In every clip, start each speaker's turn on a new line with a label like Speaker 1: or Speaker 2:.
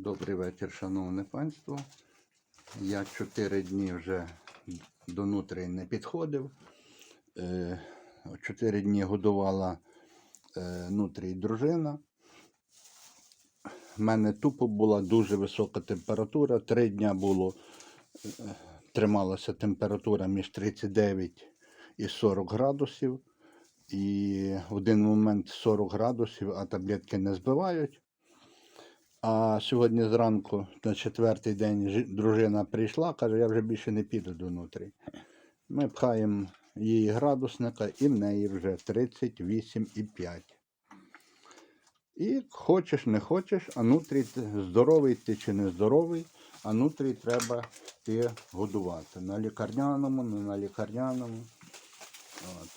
Speaker 1: Добрий вечір, шановне панство. Я чотири дні вже до нутрі не підходив. Е, Чотири дні годувала е, нутрій дружина. У мене тупо була дуже висока температура. Три дня було, е, трималася температура між 39 і 40 градусів. І в один момент 40 градусів, а таблетки не збивають. А сьогодні зранку, на четвертий день, дружина прийшла, каже, я вже більше не піду до нутрі. Ми пхаємо її градусника, і в неї вже 38,5. І хочеш, не хочеш, а нутрій здоровий ти чи не здоровий, а нутрій треба ти годувати. На лікарняному, не на лікарняному. От.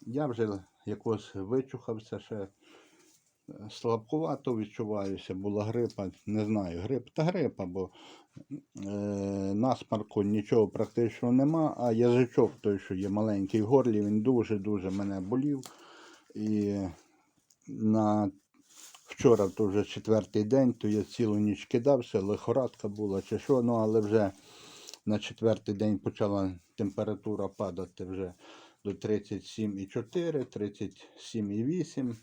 Speaker 1: Я вже якось вичухався ще слабкувато відчуваюся, була грипа, не знаю, грип та грипа, бо е, насмарку нічого практично нема, а язичок той, що є маленький в горлі, він дуже-дуже мене болів. І на вчора, то вже четвертий день, то я цілу ніч кидався, лихорадка була чи що, ну але вже на четвертий день почала температура падати вже до 37,4, 37,8.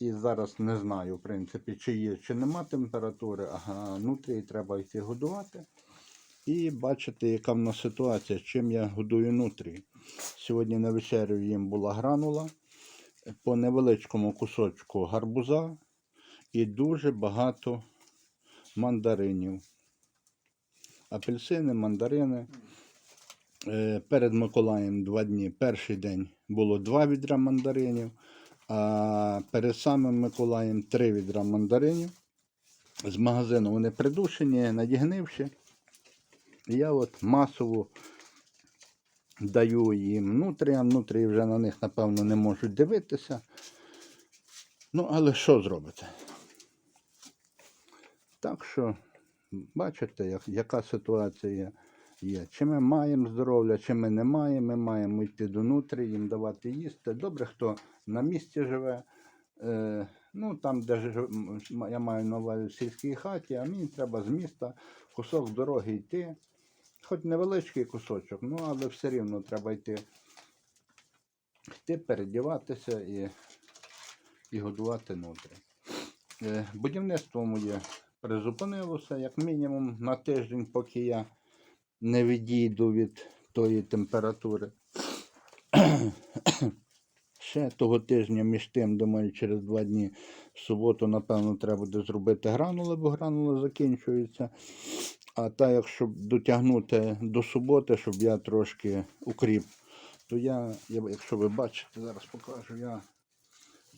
Speaker 1: І зараз не знаю, в принципі, чи є, чи нема температури, а нутрії треба йти годувати. І бачити, яка в нас ситуація, чим я годую нутрії. Сьогодні на вечерю їм була гранула по невеличкому кусочку гарбуза і дуже багато мандаринів. Апельсини, мандарини. Е, Перед Миколаєм два дні. Перший день було два відра мандаринів, а перед самим Миколаєм три відра мандаринів. З магазину вони придушені, надігнивші. Я от масово даю їм нутріям. Нутрії вже на них, напевно, не можуть дивитися. Ну, але що зробити? Так що, бачите, як, яка ситуація є. Чи ми маємо здоров'я, чи ми не маємо, ми маємо йти до нутрі, їм давати їсти. Добре, хто на місці живе. Е, ну, там, де м, я маю на увазі в сільській хаті, а мені треба з міста кусок дороги йти. Хоч невеличкий кусочок, ну але все рівно треба йти. Йти, передіватися і, і годувати нутрі. Е, будівництво моє призупинилося як мінімум на тиждень, поки я не відійду від тої температури. Ще того тижня між тим, думаю, через два дні в суботу, напевно, треба буде зробити гранули, бо гранули закінчуються. А так, якщо дотягнути до суботи, щоб я трошки укріп, то я, якщо ви бачите, зараз покажу, я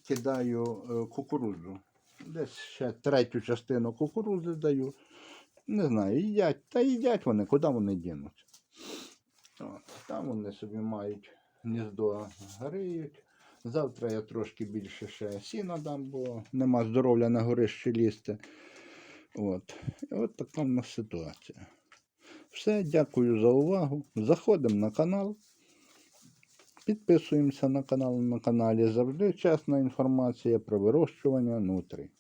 Speaker 1: кидаю е, кукурудзу. Десь ще третю частину кукурудзи даю. Не знаю, їдять, та їдять вони, куди вони дінуться. От, там вони собі мають гніздо гриють. Завтра я трошки більше ще сіна дам, бо нема здоров'я на горище лізти. От. І от така в нас ситуація. Все, дякую за увагу. Заходимо на канал. Підписуємося на канал. На каналі завжди чесна інформація про вирощування нутрі.